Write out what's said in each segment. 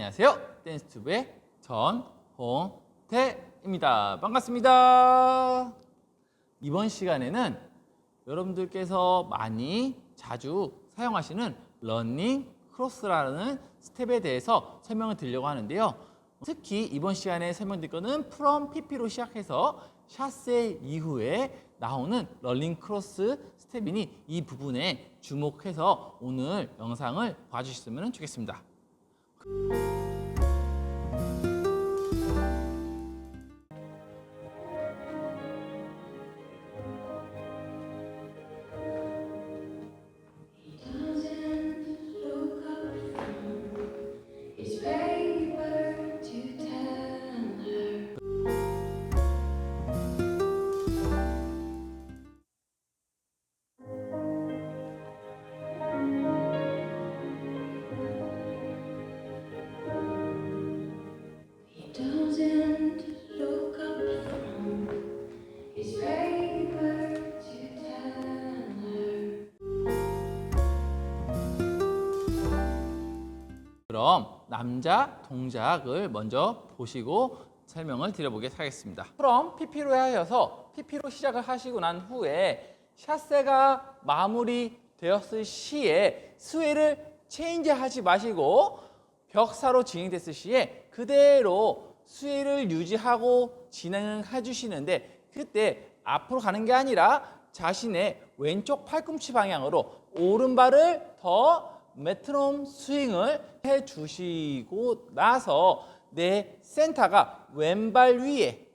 안녕하세요. 댄스튜브의 전홍태입니다. 반갑습니다. 이번 시간에는 여러분들께서 많이 자주 사용하시는 러닝 크로스라는 스텝에 대해서 설명을 드리려고 하는데요. 특히 이번 시간에 설명드릴 거는 프롬 PP로 시작해서 샷세 이후에 나오는 럴링 크로스 스텝이니 이 부분에 주목해서 오늘 영상을 봐주셨으면 좋겠습니다. 남자 동작을 먼저 보시고 설명을 드려보겠 하겠습니다. 그럼 PP로 하여서 PP로 시작을 하시고 난 후에 샷세가 마무리되었을 시에 스웨를 체인지하지 마시고 벽사로 진행됐을 시에 그대로 스웨를 유지하고 진행을 해주시는데 그때 앞으로 가는 게 아니라 자신의 왼쪽 팔꿈치 방향으로 오른발을 더 메트롬 스윙을 해 주시고 나서 내 센터가 왼발 위에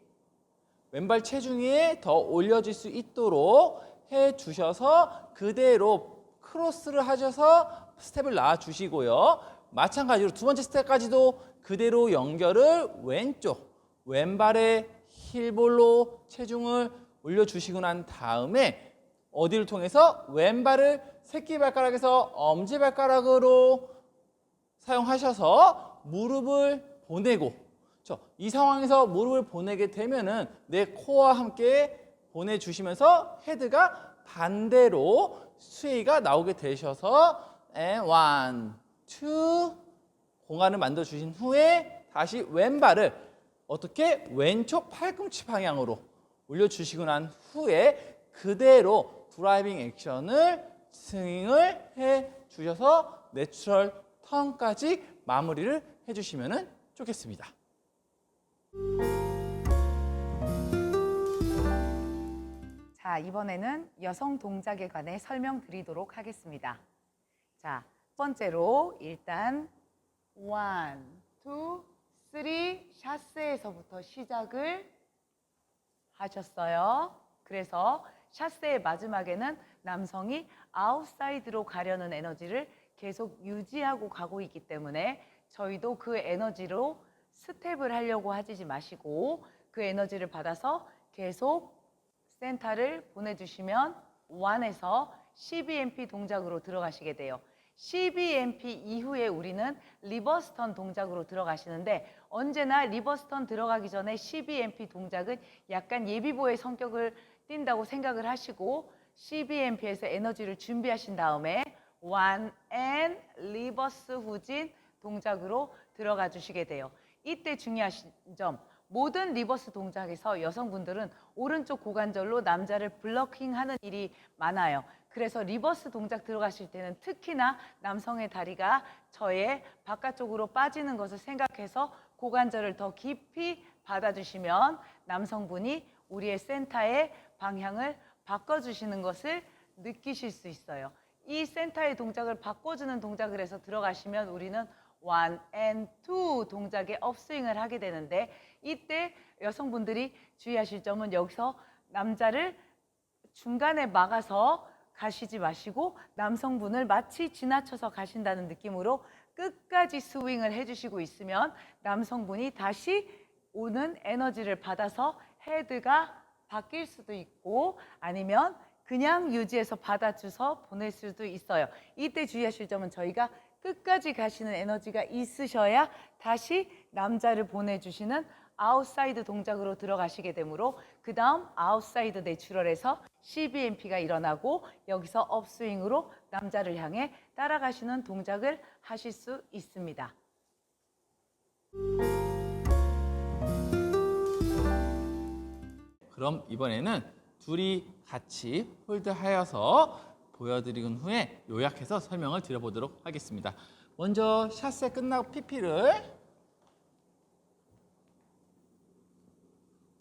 왼발 체중 위에 더 올려질 수 있도록 해 주셔서 그대로 크로스를 하셔서 스텝을 놔 주시고요. 마찬가지로 두 번째 스텝까지도 그대로 연결을 왼쪽 왼발에 힐볼로 체중을 올려 주시고 난 다음에 어디를 통해서 왼발을 새끼발가락에서 엄지발가락으로 사용하셔서 무릎을 보내고? 이 상황에서 무릎을 보내게 되면은 내 코어와 함께 보내주시면서 헤드가 반대로 스웨이가 나오게 되셔서 and one, two 공간을 만들어 주신 후에 다시 왼발을 어떻게 왼쪽 팔꿈치 방향으로 올려주시고 난 후에 그대로 드라이빙 액션을 스윙을 해 주셔서 내추럴 턴까지 마무리를 해 주시면 좋겠습니다. 자, 이번에는 여성 동작에 관해 설명드리도록 하겠습니다. 자, 첫 번째로 일단 원, 투, 쓰리 샷세에서부터 시작을 하셨어요. 그래서 샷세의 마지막에는 남성이 아웃사이드로 가려는 에너지를 계속 유지하고 가고 있기 때문에 저희도 그 에너지로 스텝을 하려고 하지 마시고 그 에너지를 받아서 계속 센터를 보내주시면 1에서 CBMP 동작으로 들어가시게 돼요. CBMP 이후에 우리는 리버스턴 동작으로 들어가시는데 언제나 리버스턴 들어가기 전에 CBMP 동작은 약간 예비보의 성격을 띈다고 생각을 하시고 CBMP에서 에너지를 준비하신 다음에 one and 리버스 후진 동작으로 들어가 주시게 돼요. 이때 중요하신 점 모든 리버스 동작에서 여성분들은 오른쪽 고관절로 남자를 블러킹하는 일이 많아요. 그래서 리버스 동작 들어가실 때는 특히나 남성의 다리가 저의 바깥쪽으로 빠지는 것을 생각해서 고관절을 더 깊이 받아주시면 남성분이 우리의 센터의 방향을 바꿔주시는 것을 느끼실 수 있어요. 이 센터의 동작을 바꿔주는 동작을 해서 들어가시면 우리는 one and two 동작의 업스윙을 하게 되는데 이때 여성분들이 주의하실 점은 여기서 남자를 중간에 막아서 가시지 마시고 남성분을 마치 지나쳐서 가신다는 느낌으로 끝까지 스윙을 해주시고 있으면 남성분이 다시 오는 에너지를 받아서 헤드가 바뀔 수도 있고 아니면 그냥 유지해서 받아줘서 보낼 수도 있어요. 이때 주의하실 점은 저희가 끝까지 가시는 에너지가 있으셔야 다시 남자를 보내주시는 아웃사이드 동작으로 들어가시게 되므로 그 다음 아웃사이드 내추럴에서 CBMP가 일어나고 여기서 업스윙으로 남자를 향해 따라가시는 동작을 하실 수 있습니다. 그럼 이번에는 둘이 같이 홀드하여서 보여드린 후에 요약해서 설명을 드려보도록 하겠습니다. 먼저 샷세 끝나고 PP를.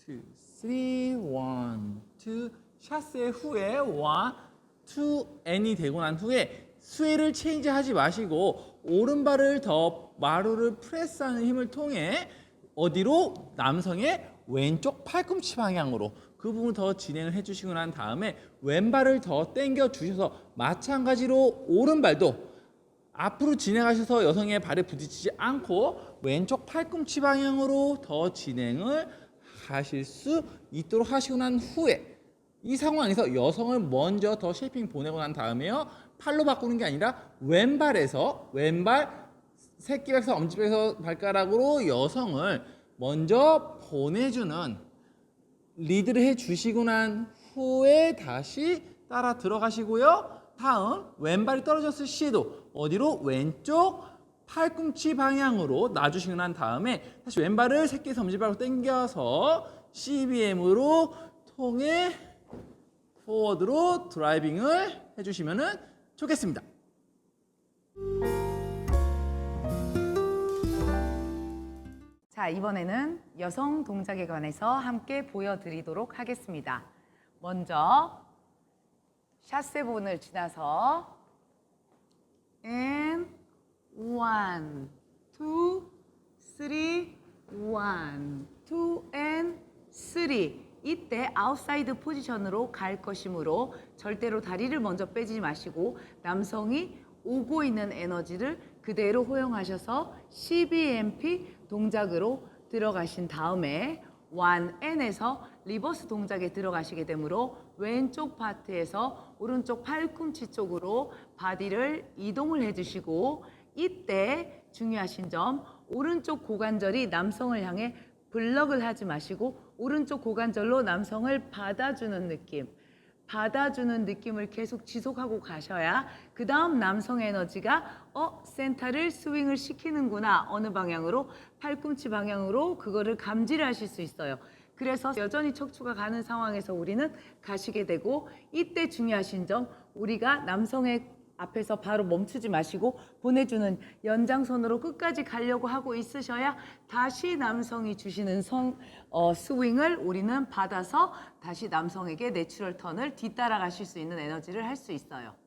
2, 3, 1, 2 샷세 후에 1, 2, n이 되고 난 후에 스웨를 체인지하지 마시고 오른발을 더 마루를 프레스하는 힘을 통해 어디로? 남성의 왼쪽 팔꿈치 방향으로 그 부분 더 진행을 해주시고 난 다음에 왼발을 더 당겨 주셔서 마찬가지로 오른발도 앞으로 진행하셔서 여성의 발에 부딪히지 않고 왼쪽 팔꿈치 방향으로 더 진행을 하실 수 있도록 하시고 난 후에 이 상황에서 여성을 먼저 더 쉐이핑 보내고 난 다음에요. 팔로 바꾸는 게 아니라 왼발에서 왼발 새끼발에서 엄지발에서 발가락으로 여성을 먼저 보내주는 리드를 해 주시고 난 후에 다시 따라 들어가시고요. 다음 왼발이 떨어졌을 시에도 어디로 왼쪽 팔꿈치 방향으로 놔주시고 난 다음에 다시 왼발을 새끼 섬지발로 당겨서 CBM으로 통해 포워드로 드라이빙을 해주시면 좋겠습니다. 자, 이번에는 여성 동작에 관해서 함께 보여드리도록 하겠습니다. 먼저 샷세본을 지나서 and one, two, three, one, two and three. 이때 아웃사이드 포지션으로 갈 것이므로 절대로 다리를 먼저 빼지 마시고 남성이 오고 있는 에너지를 그대로 허용하셔서 CBMP 동작으로 들어가신 다음에 1N에서 리버스 동작에 들어가시게 되므로 왼쪽 파트에서 오른쪽 팔꿈치 쪽으로 바디를 이동을 해주시고 이때 중요하신 점 오른쪽 고관절이 남성을 향해 블럭을 하지 마시고 오른쪽 고관절로 남성을 받아주는 느낌 받아주는 느낌을 계속 지속하고 가셔야 그 다음 남성 에너지가 어 센터를 스윙을 시키는구나 어느 방향으로 팔꿈치 방향으로 그거를 감지를 하실 수 있어요. 그래서 여전히 척추가 가는 상황에서 우리는 가시게 되고 이때 중요하신 점 우리가 남성의 앞에서 바로 멈추지 마시고 보내주는 연장선으로 끝까지 가려고 하고 있으셔야 다시 남성이 주시는 성, 어, 스윙을 우리는 받아서 다시 남성에게 내추럴 턴을 뒤따라 가실 수 있는 에너지를 할 수 있어요.